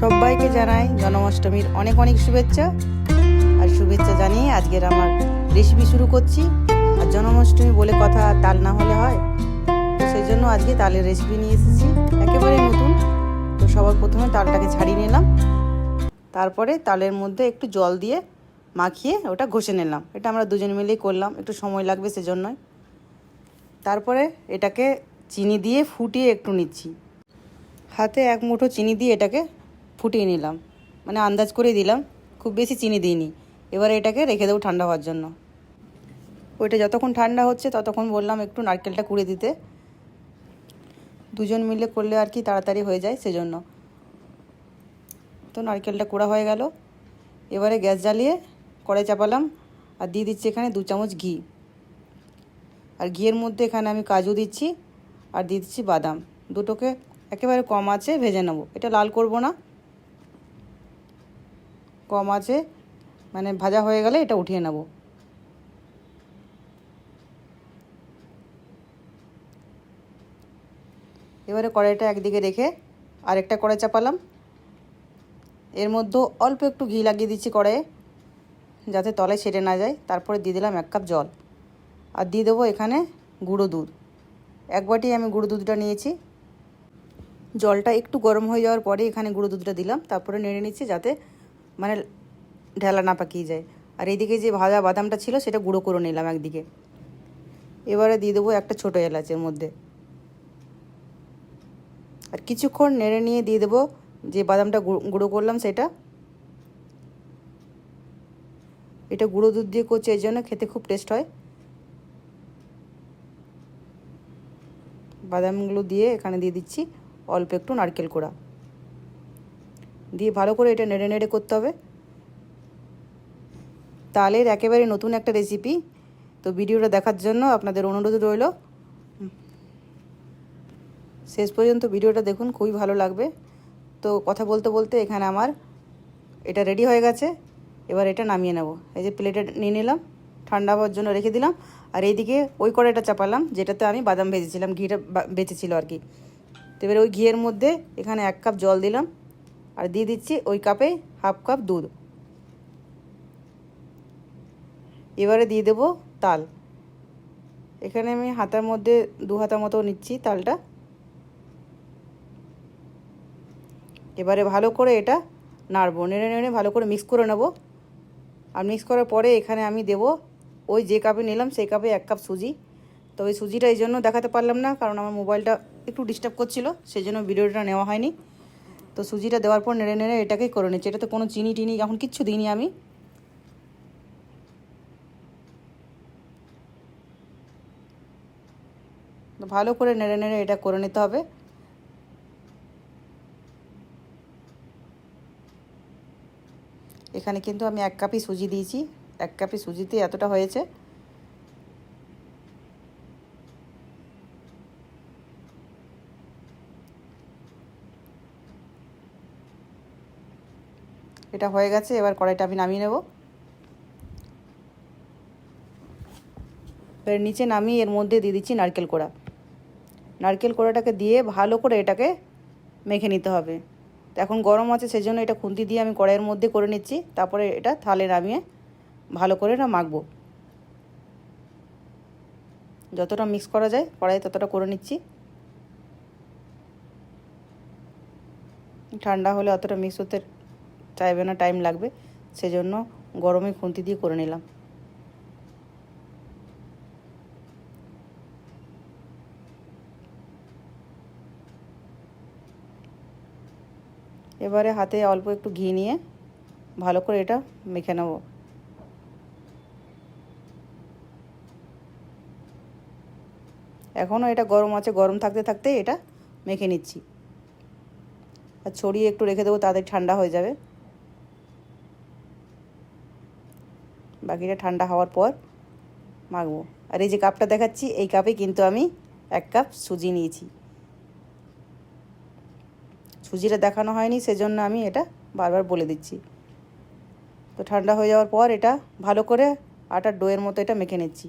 সবাইকে জানাই জন্মাষ্টমীর অনেক অনেক শুভেচ্ছা। আর শুভেচ্ছা জানিয়ে আজকের আমার রেসিপি শুরু করছি। আর জন্মাষ্টমী বলে কথা তাল না হলে হয়। তো সেই জন্য আজকে তালের রেসিপি নিয়ে এসেছি। একেবারে নতুন। তো সবার প্রথমে তালটাকে ছাড়িয়ে নিলাম। তারপরে তালের মধ্যে একটু জল দিয়ে মাখিয়ে ওটা ঘষে নিলাম। এটা আমরা দুজন মিলেই করলাম। একটু সময় লাগবে সেজন্যই। তারপরে এটাকে চিনি দিয়ে ফুটিয়ে একটু নিচ্ছি। হাতে এক মুঠো চিনি দিয়ে এটাকে ফুটিয়ে নিলাম। মানে আন্দাজ করে দিলাম, খুব বেশি চিনি দিইনি। এবার এটাকে রেখে দেবো ঠান্ডা হওয়ার জন্য। ওইটা যতক্ষণ ঠান্ডা হচ্ছে, ততক্ষণ বললাম একটু নারকেলটা কুড়ে দিতে। দুজন মিলে করলে আর কি তাড়াতাড়ি হয়ে যায় সেজন্য। তো নারকেলটা কুড়া হয়ে গেল। এবারে গ্যাস জ্বালিয়ে কড়াই চাপালাম আর দিয়ে দিচ্ছি এখানে দু চামচ ঘি। আর ঘিয়ের মধ্যে এখানে আমি কাজু দিচ্ছি আর দিয়ে দিচ্ছি বাদাম। দুটোকে একেবারে কম আছে, ভেজে নেব। এটা লাল করব না। কম আছে মানে ভাজা হয়ে গেলে এটা উঠিয়ে নেব। এবারে কড়াইটা একদিকে রেখে আরেকটা কড়াই চাপালাম। এর মধ্যে অল্প একটু ঘি লাগিয়ে দিচ্ছি কড়াইয়ে, যাতে তলায় সেটে না যায়। তারপরে দিয়ে দিলাম এক কাপ জল। আর দিয়ে দেবো এখানে গুঁড়ো দুধ। এক বাটি আমি গুঁড়ো দুধটা নিয়েছি। জলটা একটু গরম হয়ে যাওয়ার পরে এখানে গুঁড়ো দুধটা দিলাম। তারপরে নেড়ে নিচ্ছি যাতে মানে ঢেলা না পাকিয়ে যায়। আর এইদিকে যে ভাজা বাদামটা ছিল, সেটা গুঁড়ো করে নিলাম একদিকে। এবারে দিয়ে দেবো একটা ছোটো এলাচের মধ্যে। আর কিছুক্ষণ নেড়ে নিয়ে দিয়ে দেবো যে বাদামটা গুঁড়ো করলাম সেটা। এটা গুঁড়ো দুধ দিয়ে করছি, এর জন্য খেতে খুব টেস্ট হয়। বাদামগুলো দিয়ে এখানে দিয়ে দিচ্ছি অল্প একটু নারকেল কোড়া। দিয়ে ভালো করে এটা নেড়ে নেড়ে করতে হবে। তালের একেবারে নতুন একটা রেসিপি তো ভিডিওটা দেখার জন্য আপনাদের অনুরোধ রইল। শেষ পর্যন্ত ভিডিওটা দেখুন, খুবই ভালো লাগবে। তো কথা বলতে বলতে এখানে আমার এটা রেডি হয়ে গেছে। এবার এটা নামিয়ে নেব। এই যে প্লেটে নিয়ে নিলাম, ঠান্ডা হওয়ার জন্য রেখে দিলাম। আর এইদিকে ওই কড়াইটা চাপালাম, যেটাতে আমি বাদাম ভেজেছিলাম, ঘিটা বেঁচেছিল আর কি। তো এবারে ওই ঘিয়ের মধ্যে এখানে এক কাপ জল দিলাম। আর দিয়ে দিচ্ছি ওই কাপে হাফ কাপ দুধ। এবারে দিয়ে দেবো তাল। এখানে আমি হাতার মধ্যে দু হাতা মতো নিচ্ছি তালটা। এবারে ভালো করে এটা নাড়বো, নেড়ে নেড়ে ভালো করে মিক্স করে নেব। আর মিক্স করার পরে এখানে আমি দেব ওই যে কাপে নিলাম সেই কাপে এক কাপ সুজি। তো ওই সুজিটা এই জন্য দেখাতে পারলাম না, কারণ আমার মোবাইলটা একটু ডিস্টার্ব করছিল, সেই জন্য ভিডিওটা নেওয়া হয়নি। তো সুজিটা দেওয়ার পর নেড়ে নেড়ে এটাকেই করে নিচ্ছি। এটাতে কোনো চিনি টিনি এখন কিচ্ছু দিইনি আমি। ভালো করে নেড়ে নেড়ে এটা করে নিতে হবে। এখানে কিন্তু আমি এক কাপই সুজি দিয়েছি। এক কাপই সুজিতে এতটা হয়েছে। এটা হয়ে গেছে, এবার কড়াইটা আমি নামিয়ে নেব। এবার নিচে নামিয়ে এর মধ্যে দিয়ে দিচ্ছি নারকেল কোড়া। নারকেল কোড়াটাকে দিয়ে ভালো করে এটাকে মেখে নিতে হবে। তো এখন গরম আছে, সেজন্য এটা খুন্তি দিয়ে আমি কড়াইয়ের মধ্যে করে নিচ্ছি। তারপরে এটা থালে নামিয়ে ভালো করে এটা মাখবো। যতটা মিক্স করা যায় কড়াই ততটা করে নিচ্ছি। ঠান্ডা হলে অতটা মিক্স হতে চাইবে না টাইম লাগবে। সেজন্য গরমে খুন্তি দিয়ে করে নিলাম। এবারে হাতে অল্প একটু ঘি নিয়ে ভালো করে এটা মেখে নেব। এখনও এটা গরম আছে, গরম থাকতে থাকতে এটা মেখে নিচ্ছি। আর ছড়িয়ে একটু রেখে দেবো তাদের ঠান্ডা হয়ে যাবে। বাকিটা ঠান্ডা হওয়ার পর মাখবো। আর এই যে কাপটা দেখাচ্ছি, এই কাপে কিন্তু আমি এক কাপ সুজি নিয়েছি। সুজিটা দেখানো হয়নি, সেজন্য আমি এটা বারবার বলে দিচ্ছি। তো ঠান্ডা হয়ে যাওয়ার পর এটা ভালো করে আটার ডোয়ের মতো এটা মেখে নিচ্ছি।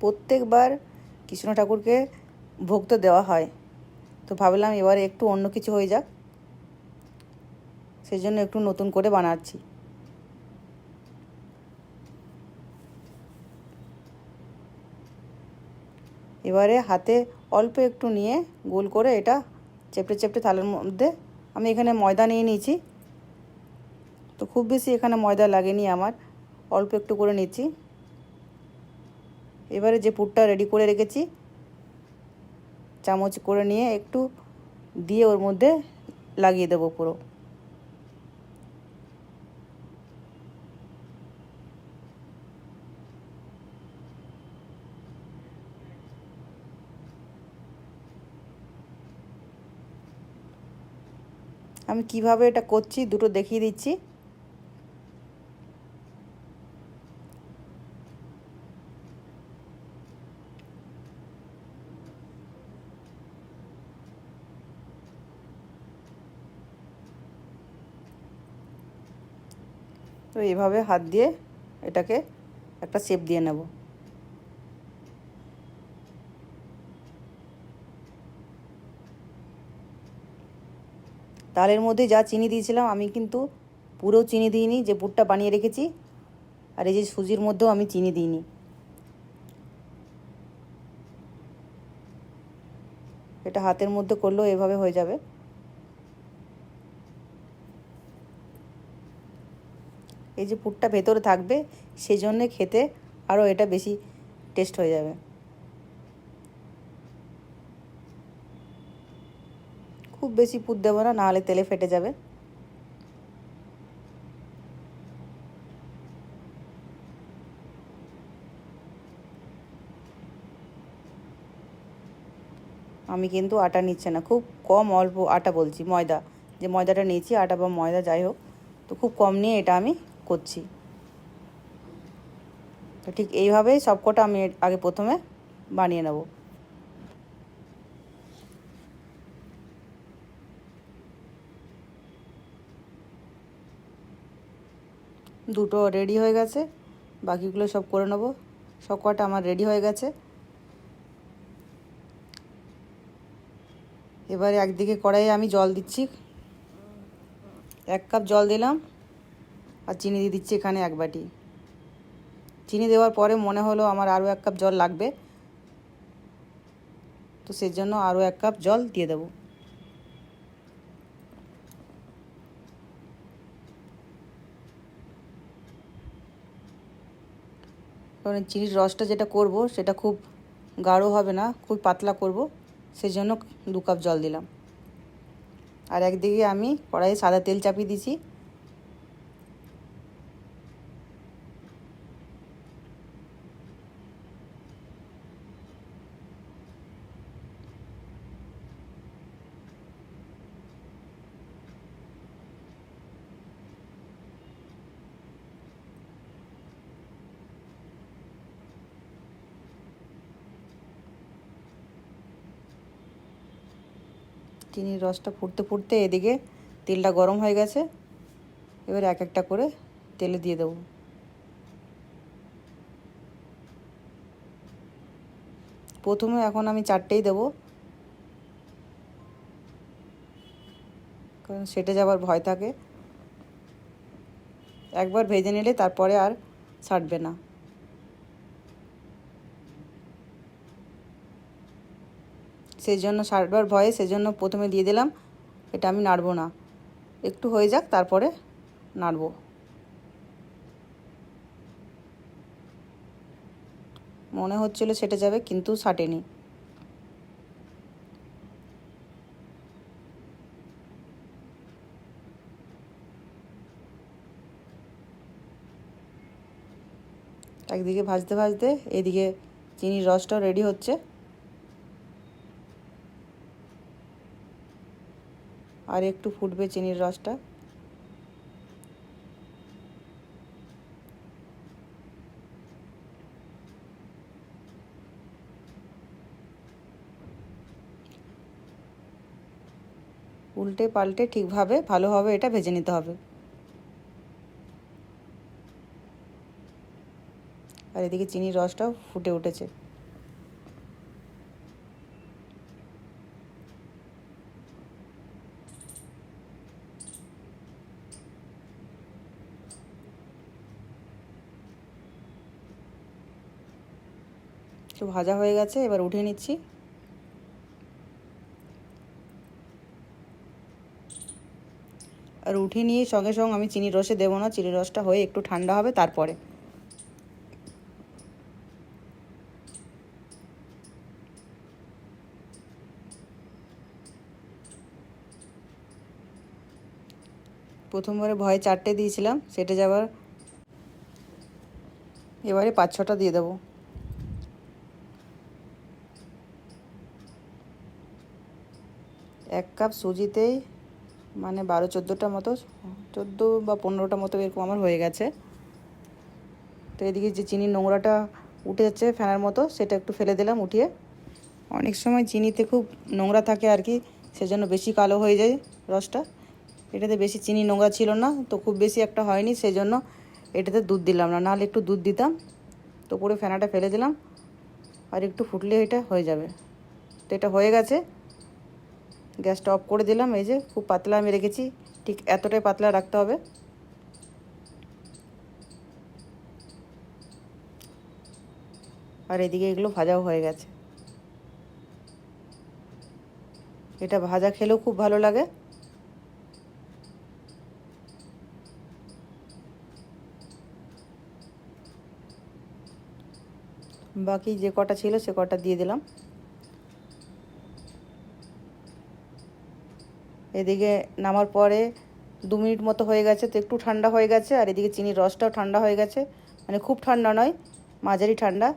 প্রত্যেকবার কৃষ্ণ ঠাকুরকে ভোগ তো দেওয়া হয়। তো ভাবলাম এবারে একটু অন্য কিছু হয়ে যাক। সেই জন্য একটু নতুন করে বানাচ্ছি। এবারে হাতে অল্প একটু নিয়ে গোল করে এটা চেপটে চেপটে থালের মধ্যে আমি এখানে ময়দা নিয়ে নিয়েছি। তো খুব বেশি এখানে ময়দা লাগেনি আমার, অল্প একটু করে নিচ্ছি। এবারে যে পুরটা রেডি করে রেখেছি চামচ করে নিয়ে একটু দিয়ে ওর মধ্যে লাগিয়ে দেবো পুরো। আমি কীভাবে এটা করছি দুটো দেখিয়ে দিচ্ছি। তো এইভাবে হাত দিয়ে এটাকে একটা শেপ দিয়ে নেব। তালের মধ্যে যা চিনি দিয়েছিলাম, আমি কিন্তু পুরো চিনি দিইনি, যে পুরটা বানিয়ে রেখেছি, আর এই যে সুজির মধ্যেও আমি চিনি দিইনি। এটা হাতের মধ্যে করলেও এভাবে হয়ে যাবে। এই যে পুরটা ভেতরে থাকবে সেই জন্যে খেতে আরও এটা বেশি টেস্ট হয়ে যাবে। খুব বেশি পুর দেবো না, নাহলে তেলে ফেটে যাবে। আমি কিন্তু আটা নিচ্ছে না, খুব কম অল্প আটা বলছি, ময়দা। যে ময়দাটা নিয়েছি, আটা বা ময়দা যাই হোক, তো খুব কম নিয়ে এটা আমি করছি। তো ঠিক এইভাবেই সবকটা আমি আগে প্রথমে বানিয়ে নেব। দুটো রেডি হয়ে গেছে, বাকিগুলো সব করে নেব। সব কটা আমার রেডি হয়ে গেছে। এবারে একদিকে কড়াইয়ে আমি জল দিচ্ছি। এক কাপ জল দিলাম। আর চিনি দিয়ে দিচ্ছি এখানে এক বাটি। চিনি দেওয়ার পরে মনে হলো আমার আরও এক কাপ জল লাগবে। তো সেই জন্য আরও এক কাপ জল দিয়ে দেবো। কারণ চিনির রসটা যেটা করব, সেটা খুব গাঢ় হবে না, খুব পাতলা করব। সেই জন্য দু কাপ জল দিলাম। আর একদিকে আমি কড়াইয়ে সাদা তেল চাপিয়ে দিছি চিনির রসটা ফুটতে ফুটতে এদিকে তেলটা গরম হয়ে গেছে। এবার এক একটা করে তেলে দিয়ে দেবো। প্রথমে এখন আমি চারটেই দেবো। কারণ সেটে যাবার ভয় থাকে। একবার ভেজে নিলে তারপরে আর ছাড়বে না। সেই জন্য সারবার ভয়ে সেজন্য প্রথমে দিয়ে দিলাম। এটা আমি নাড়বো না। একটু হয়ে যাক, তারপরে নাড়বো। মনে হচ্ছিল সেটা যাবে, কিন্তু সাটেনি। একদিকে ভাজতে ভাজতে, এদিকে চিনির রসটাও রেডি হচ্ছে। আর একটু ফুটবে চিনির রসটা। উল্টে পাল্টে ঠিকভাবে ভালোভাবে এটা ভেজে নিতে হবে। আর এদিকে চিনির রসটাও ফুটে উঠেছে। ভাজা হয়ে গেছে, এবার উঠিয়ে নিচ্ছি। আর উঠিয়ে নিয়ে সঙ্গে সঙ্গে আমি চিনির রসে দেবো না, চিনির রসটা হয়ে একটু ঠান্ডা হবে তারপরে। প্রথমবারে ভয় চারটে দিয়েছিলাম, সেটে যাবার এবারে পাঁচ ছটা দিয়ে দেবো। এক কাপ সুজিতেই মানে বারো, চোদ্দোটা মতো, চোদ্দ বা পনেরোটা মতো এরকম আমার হয়ে গেছে। তো এদিকে যে চিনির নোংরাটা উঠে যাচ্ছে ফেনার মতো, সেটা একটু ফেলে দিলাম উঠিয়ে। অনেক সময় চিনিতে খুব নোংরা থাকে আর কি, সেজন্য বেশি কালো হয়ে যায় রসটা। এটাতে বেশি চিনি নোংরা ছিল না, তো খুব বেশি একটা হয়নি সেই জন্য এটাতে দুধ দিলাম না। নাহলে একটু দুধ দিতাম, তো পুরো ফেনাটা ফেলে দিলাম, আর একটু ফুটলে এটা হয়ে যাবে। তো এটা হয়ে গেছে গ্যাসটা অফ করে দিলাম, এই যে খুব পাতলা আমি রেখেছি, ঠিক এতটাই পাতলা রাখতে হবে। আর এদিকে এগুলো ভাজাও হয়ে গেছে। এটা ভাজা খেলেও খুব ভালো লাগে। বাকি যে কটা ছিল সে কটা দিয়ে দিলাম। এদিকে নামার পরে দু মিনিট মতো হয়ে গেছে, তো একটু ঠান্ডা হয়ে গেছে, আর এদিকে চিনির রসটাও ঠান্ডা হয়ে গেছে। মানে খুব ঠান্ডা নয়, মাঝারি ঠান্ডা।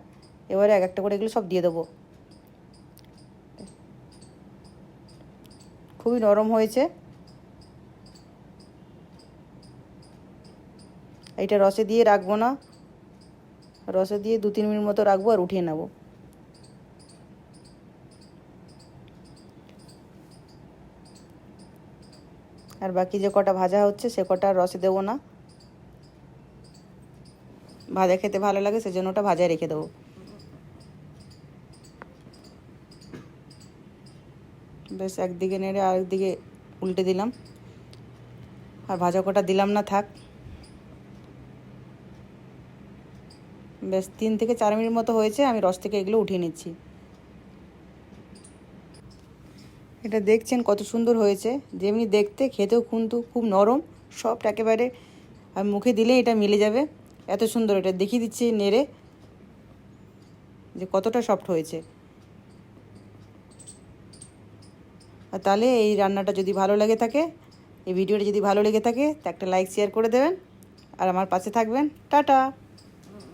এবারে এক একটা করে এগুলো সব দিয়ে দেবো। খুবই নরম হয়েছে। এইটা রসে দিয়ে রাখব না। রসে দিয়ে দু তিন মিনিট মতো রাখব আর উঠিয়ে নেব। আর বাকি যে কটা ভাজা হচ্ছে, সে কটা রসে দেবো না। ভাজা খেতে ভালো লাগে, সেজন্য ওটা ভাজায় রেখে দেবো। বেশ, একদিকে নেড়ে আরেকদিকে উল্টে দিলাম। আর ভাজা কটা দিলাম না, থাক। বেশ, তিন থেকে চার মিনিট মতো হয়েছে, আমি রস থেকে এগুলো উঠিয়ে নিচ্ছি। এটা দেখছেন কত সুন্দর হয়েছে। যেমনি দেখতে, খেতেও কিন্তু খুব নরম সফট একেবারে, আর মুখে দিলে এটা মিলে যাবে। এত সুন্দর এটা, দেখিয়ে দিচ্ছি নেড়ে, যে কতটা সফট হয়েছে। আর তাহলে এই রান্নাটা যদি ভালো লেগে থাকে, এই ভিডিওটা যদি ভালো লেগে থাকে, তা একটা লাইক শেয়ার করে দেবেন। আর আমার পাশে থাকবেন। টাটা!